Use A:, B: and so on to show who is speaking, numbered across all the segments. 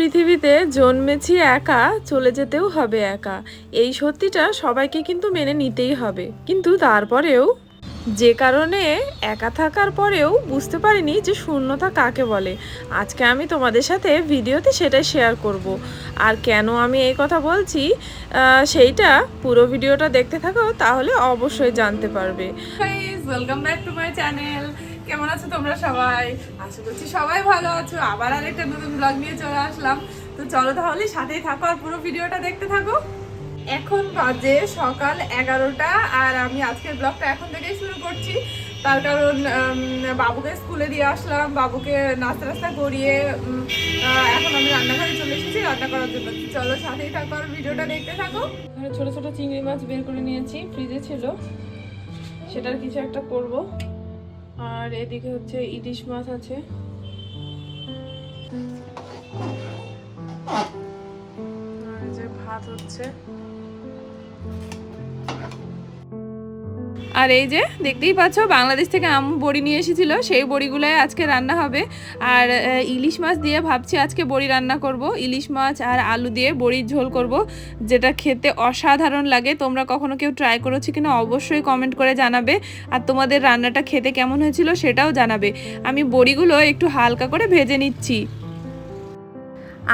A: পৃথিবীতে জন্মেছি একা, চলে যেতেও হবে একা। এই সত্যিটা সবাইকে কিন্তু মেনে নিতেই হবে। কিন্তু তারপরেও যে কারণে একা থাকার পরেও বুঝতে পারিনি যে শূন্যতা কাকে বলে। আজকে আমি তোমাদের সাথে ভিডিওতে সেটাই শেয়ার করব। আর কেন আমি এই কথা বলছি সেইটা পুরো ভিডিওটা দেখতে থাকো, তাহলে অবশ্যই জানতে পারবে।
B: Welcome back to my channel কেমন আছো তোমরা সবাই? আশা করছি সবাই ভালো আছো। আবার আরেকটা নতুন ব্লগ নিয়ে চলে আসলাম। তো চলো তাহলে সাথেই থাকো আর পুরো ভিডিওটা দেখতে থাকো। এখন বাজে সকাল এগারোটা আর আমি আজকের ব্লগটা এখন থেকেই শুরু করছি। তার কারণ বাবুকে স্কুলে দিয়ে আসলাম। বাবুকে নাস্তা রাস্তা করিয়ে এখন আমি রান্নাঘরে চলে এসেছি রান্না করার জন্য। চলো সাথেই থাকো আর ভিডিওটা দেখতে থাকো।
A: ছোট ছোট চিংড়ি মাছ বের করে নিয়েছি। ফ্রিজে ছিল। সেটার কিছু একটা করব। আর এদিকে হচ্ছে ইলিশ মাছ আছে। আর যে ভাত হচ্ছে। আর এই যে দেখতেই পাচ্ছ, বাংলাদেশ থেকে আম বড়ি নিয়ে এসেছিল, সেই বড়িগুলোই আজকে রান্না হবে। আর ইলিশ মাছ দিয়ে ভাবছি আজকে বড়ি রান্না করব। ইলিশ মাছ আর আলু দিয়ে বড়ির ঝোল করব, যেটা খেতে অসাধারণ লাগে। তোমরা কখনো কেউ ট্রাই করেছ কিনা অবশ্যই কমেন্ট করে জানাবে। আর তোমাদের রান্নাটা খেতে কেমন হয়েছিল সেটাও জানাবে। আমি বড়িগুলো একটু হালকা করে ভেজে নিচ্ছি।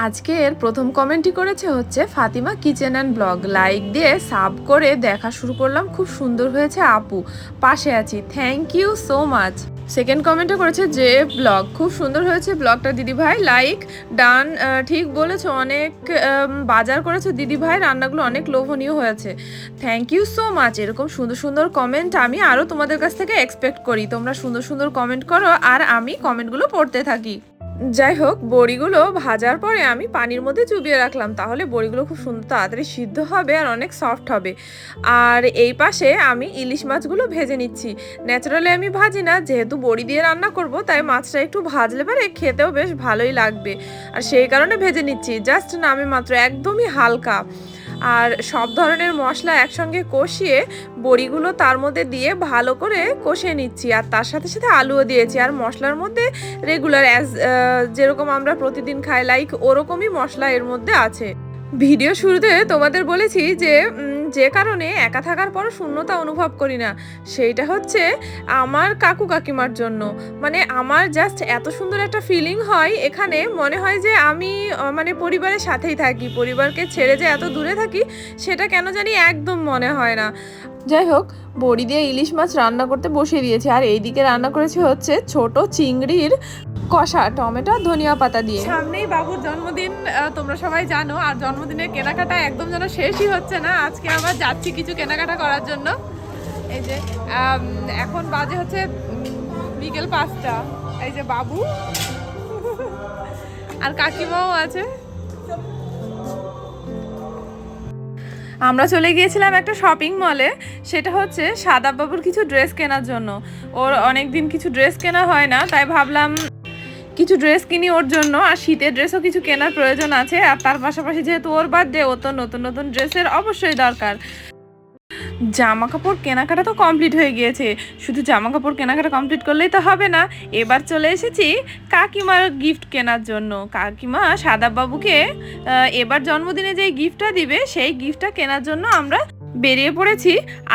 A: আজকের প্রথম কমেন্টই করেছে হচ্ছে, Fatima kitchen and blog. Like দিয়ে সাব করে দেখা শুরু করলাম। খুব সুন্দর হয়েছে আপু। পাশে আছি। Thank you so much. Second কমেন্টে করেছে যে, ব্লগ খুব সুন্দর হয়েছে। ব্লগটা দিদি ভাই লাইক ডান। ঠিক বলেছ। অনেক বাজার করেছ দিদি ভাই। রান্নাগুলো অনেক লোভনীয় হয়েছে। Thank you so much. এরকম সুন্দর সুন্দর কমেন্ট আমি আরও তোমাদের কাছ থেকে এক্সপেক্ট করি। তোমরা সুন্দর সুন্দর কমেন্ট করো। আর আমি কমেন্টগুলো পড়তে থাকি। যাই হোক বড়িগুলো ভাজার পরে আমি পানির মধ্যে চুবিয়ে রাখলাম। তাহলে বড়িগুলো খুব সুন্দর তাড়াতাড়ি সিদ্ধ হবে আর অনেক সফট হবে। আর এই পাশে আমি ইলিশ মাছগুলো ভেজে নিচ্ছি। ন্যাচারালি আমি ভাজি না, যেহেতু বড়ি দিয়ে রান্না করব, তাই মাছটা একটু ভাজলে পারে খেতেও বেশ ভালোই লাগবে। আর সেই কারণে ভেজে নিচ্ছি, জাস্ট নামে মাত্র একদমই হালকা। আর সব ধরনের মশলা একসঙ্গে কষিয়ে বড়িগুলো তার মধ্যে দিয়ে ভালো করে কষিয়ে নিচ্ছি। আর তার সাথে সাথে আলুও দিয়েছি। আর মশলার মধ্যে রেগুলার অ্যাজ যেরকম আমরা প্রতিদিন খাই লাইক ওরকমই মশলা এর মধ্যে আছে। ভিডিও শুরুতে তোমাদের বলেছি যে যে কারণে একা থাকার পর শূন্যতা অনুভব করি না। সেইটা হচ্ছে আমার কাকু কাকিমার জন্য। মানে আমার জাস্ট এত সুন্দর একটা ফিলিং হয় এখানে, মনে হয় যে আমি মানে পরিবারের সাথেই থাকি। পরিবারকে ছেড়ে যে এত দূরে থাকি, সেটা কেন জানি একদম মনে হয় না। যাই হোক, বড়ি দিয়ে ইলিশ মাছ রান্না করতে বসিয়ে দিয়েছি। আর এইদিকে রান্না করেছি হচ্ছে ছোট চিংড়ির কষা, টমেটো ধনিয়া পাতা দিয়ে।
B: সামনেই বাবুর জন্মদিন তোমরা সবাই জানো, আর জন্মদিনের কেনাকাটা একদম যেন শেষই হচ্ছে না। আজকে আবার যাচ্ছি কিছু কেনাকাটা করার জন্য। এই যে এখন বাজে হচ্ছে বিকেল পাঁচটা। এই যে বাবু। আর কাকিমাও আছে। আমরা চলে গিয়েছিলাম একটা শপিং মলে। সেটা হচ্ছে সাদা বাবুর কিছু ড্রেস কেনার জন্য। ওর অনেক দিন কিছু ড্রেস কেনা হয় না, তাই ভাবলাম কিছু ড্রেস কিনি ওর জন্য, আর শীতের ড্রেসও কিছু কেনার প্রয়োজন আছে, আর তার পাশাপাশি যেহেতু ওর বার্থডে ও তো নতুন নতুন ড্রেসের অবশ্যই দরকার। জামা কাপড় কেনাকাটা তো কমপ্লিট হয়ে গিয়েছে, শুধু জামা কাপড় কেনাকাটা কমপ্লিট করলেই তো হবে না। এবার চলে এসেছি কাকিমার গিফট কেনার জন্য। কাকিমা সাদা বাবুকে এবার জন্মদিনে যেই গিফটটা দিবে, সেই গিফটটা কেনার জন্য আমরা বেরিয়ে পড়েছি,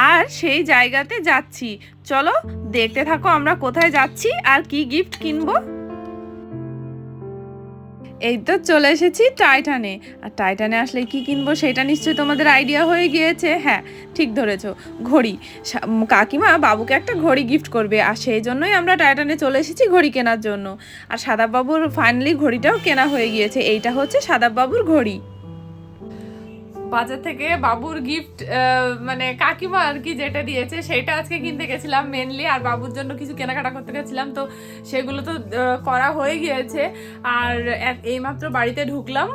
B: আর সেই জায়গাতে যাচ্ছি। চলো দেখতে থাকো আমরা কোথায় যাচ্ছি, আর কি গিফট কিনবো। এই তো চলে এসেছি টাইটানে আর টাইটানে আসলে কি কিনবো সেটা নিশ্চয়ই তোমাদের আইডিয়া হয়ে গিয়েছে। হ্যাঁ ঠিক ধরেছ, ঘড়ি। কাকিমা বাবুকে একটা ঘড়ি গিফট করবে। আর সেই জন্যই আমরা টাইটানে চলে এসেছি ঘড়ি কেনার জন্য। আর সাদাবাবুর ফাইনালি ঘড়িটাও কেনা হয়ে গিয়েছে। এইটা হচ্ছে সাদাবাবুর ঘড়ি। বাজার থেকে বাবুর গিফট মানে কাকিমা আর কি যেটা দিয়েছে সেটা আজকে কিনতে গেছিলাম মেনলি আর বাবুর জন্য কিছু কেনাকাটা করতে গেছিলাম তো সেগুলো তো করা হয়ে গিয়েছে। আর এইমাত্র বাড়িতে ঢুকলাম।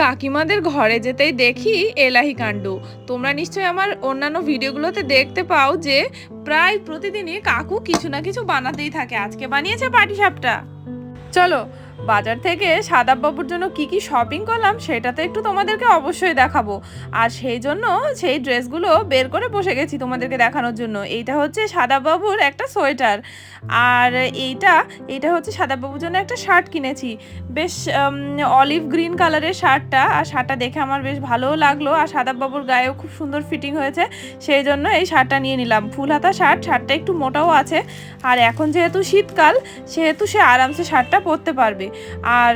B: কাকিমাদের ঘরে যেতেই দেখি এলাহি কাণ্ড। তোমরা নিশ্চয়ই আমার অন্যান্য ভিডিওগুলোতে দেখতে পাও যে প্রায় প্রতিদিনই কাকু কিছু না কিছু বানাতেই থাকে। আজকে বানিয়েছে পাটিসাপটা। চলো
A: বাজার থেকে সাদাব বাবুর জন্য কি কি শপিং করলাম সেটা তো একটু তোমাদেরকে অবশ্যই দেখাবো। আর সেই জন্য সেই ড্রেসগুলো বের করে বসে গেছি তোমাদেরকে দেখানোর জন্য। এইটা হচ্ছে সাদাব বাবুর একটা সোয়েটার। আর এইটা এইটা হচ্ছে সাদাব বাবুর জন্য একটা শার্ট কিনেছি। বেশ অলিভ গ্রিন কালারের শার্টটা। আর শার্টটা দেখে আমার বেশ ভালোও লাগল। আর সাদাব বাবুর গায়েও খুব সুন্দর ফিটিং হয়েছে। সেই জন্য এই শার্টটা নিয়ে নিলাম। ফুল হাতা শার্ট, শার্টটা একটু মোটাও আছে। আর এখন যেহেতু শীতকাল, সেহেতু সে আরামসে শার্টটা পরতে পারবে। আর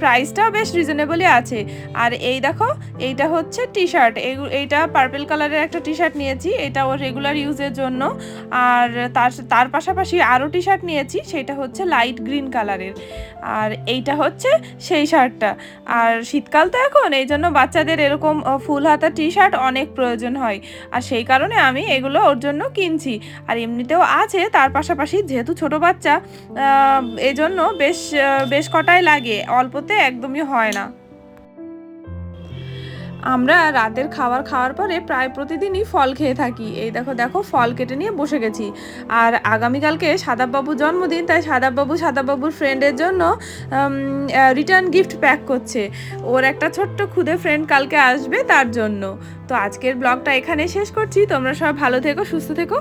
A: প্রাইসটাও বেশ রিজনেবলই আছে। আর এই দেখো, এইটা হচ্ছে টি শার্ট এইটা পার্পেল কালারের একটা টি শার্ট নিয়েছি এটা ওর রেগুলার ইউজের জন্য। আর তার তার পাশাপাশি আরও টি শার্ট নিয়েছি, সেটা হচ্ছে লাইট গ্রিন কালারের আর এইটা হচ্ছে সেই শার্টটা আর শীতকাল তো এখন, এই জন্য বাচ্চাদের এরকম ফুল হাতা টি শার্ট অনেক প্রয়োজন হয়। আর সেই কারণে আমি এগুলো ওর জন্য কিনছি। আর এমনিতেও আছে, তার পাশাপাশি যেহেতু ছোট বাচ্চা এজন্য বেশ বেশ কটাই লাগে, অল্পতে একদমই হয় না। আমরা রাতের খাবার খাওয়ার পরে প্রায় প্রতিদিনই ফল খেয়ে থাকি। এই দেখো দেখো, ফল কেটে নিয়ে বসে গেছি। আর আগামীকালকে সাদাববাবুর জন্মদিন, তাই সাদাববাবু সাদাববাবুর ফ্রেন্ডের জন্য রিটার্ন গিফট প্যাক করছে। ওর একটা ছোট্ট খুদে ফ্রেন্ড কালকে আসবে তার জন্য। তো আজকের ব্লগটা এখানে শেষ করছি। তোমরা সবাই ভালো থেকো, সুস্থ থেকো।